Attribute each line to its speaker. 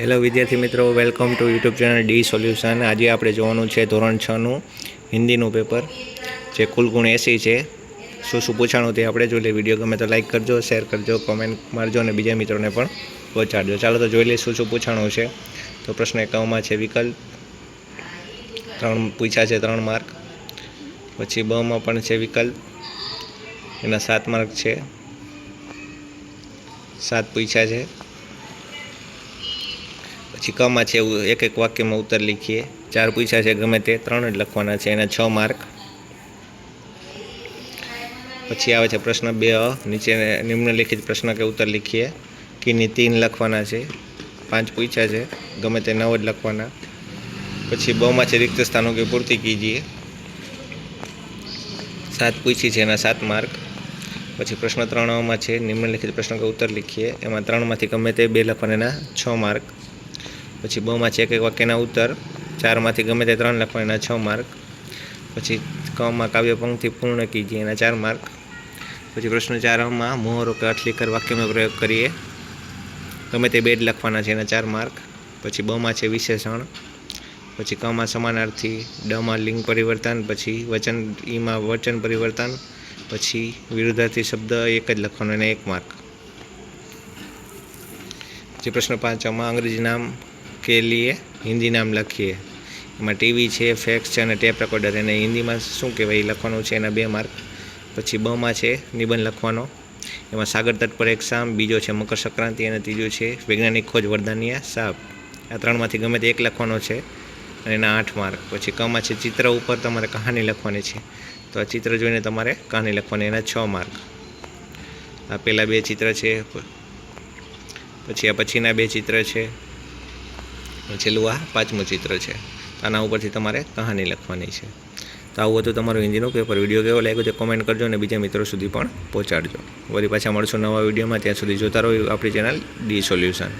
Speaker 1: Hello વિદ્યાર્થી મિત્રો. Welcome to YouTube channel D solution આજે આપણે જોવાનું છે ધોરણ છનું હિન્દીનું પેપર જે કુલ ગુણ એંસી છે. શું શું પૂછાણું તે આપણે જોઈ લઈએ. વીડિયો ગમે તો લાઈક કરજો શેર કરજો કોમેન્ટ મારજો અને બીજા મિત્રોને પણ પહોંચાડજો. ચાલો તો જોઈ લઈએ શું શું પૂછાણું છે. તો પ્રશ્ન એકાવનમાં છે વિકલ્પ. ત્રણ પૂછ્યા છે ત્રણ માર્ક પછી બમાં પણ છે વિકલ્પ. એના સાત માર્ક છે. સાત પૂછ્યા છે. પછી કમાં છે એવું એક એક વાક્યમાં ઉત્તર લખીએ. ચાર પૂછ્યા છે ગમે તે, ત્રણ જ લખવાના છે, એના છ માર્ક. પછી આવે છે પ્રશ્ન બે અ, નીચે નિમ્નલિખિત પ્રશ્ન કે ઉત્તર લખીએ. કિની તીન લખવાના છે, પાંચ પૂછ્યા છે, ગમે તે નવ જ લખવાના. પછી બમાં છે રિક્ત સ્થાનો કે પૂર્તિ કીજીએ. સાત પૂછી છે એના સાત માર્ક. પછી પ્રશ્ન ત્રણમાં છે, નિમ્નલિખિત પ્રશ્ન કે ઉત્તર લખીએ. એમાં ત્રણમાંથી ગમે તે બે લખવાના છ માર્ક. પછી બમાં છે એક વાક્યના ઉત્તર. ચારમાંથી ગમે તે ત્રણ લખવા એના છ માર્ક. પછી કમાં કાવ્ય પંક્તિ પૂર્ણ કીજીએ એના ચાર માર્ક. પછી પ્રશ્ન ચારમાં મોહરો કે અઠલીકર વાક્યનો પ્રયોગ કરીએ. ગમે તે બેડ લખવાના છે, એના ચાર માર્ક. પછી બમાં છે વિશેષણ. પછી કમાં સમાનાર્થી, ડમાં લિંગ પરિવર્તન, પછી વચન, ઈમાં વચન પરિવર્તન, પછી વિરુદ્ધાર્થી શબ્દ એક જ લખવાનો, એને એક માર્ક. પછી પ્રશ્ન પાંચમાં, અંગ્રેજી નામ કે લીએ, હિન્દી નામ લખીએ. એમાં ટીવી છે, ફેક્સ છે અને ટેપ રેકોર્ડર. એને હિન્દીમાં શું કહેવાય? એ લખવાનું છે એના બે માર્ક. પછી બમાં છે, નિબંધ લખવાનો. એમાં સાગર તટ પર એક સામ બીજો છે મકર સંક્રાંતિ અને ત્રીજો છે વૈજ્ઞાનિક ખોજ વરદાનિયા સાપ. આ ત્રણમાંથી ગમે તે એક લખવાનો છે અને એના આઠ માર્ક. પછી કમાં છે ચિત્ર ઉપર તમારે કહાની લખવાની છે. તો આ ચિત્ર જોઈને તમારે કહાની લખવાની, એના છ માર્ક. આ પહેલાં બે ચિત્ર છે. પછી આ પછીના બે ચિત્ર છે. છેલ્લું આ પાંચમું ચિત્ર છે. આના ઉપરથી તમારે કહાની લખવાની છે. તો આવું હતું તમારું હિન્દીનું પેપર વીડિયો કેવો લાગ્યો તે કોમેન્ટ કરજો અને બીજા મિત્રો સુધી પણ પહોંચાડજો. વળી પાછા મળશું નવા વિડીયોમાં. ત્યાં સુધી જોતા રહો આપણી ચેનલ ડી સોલ્યુશન.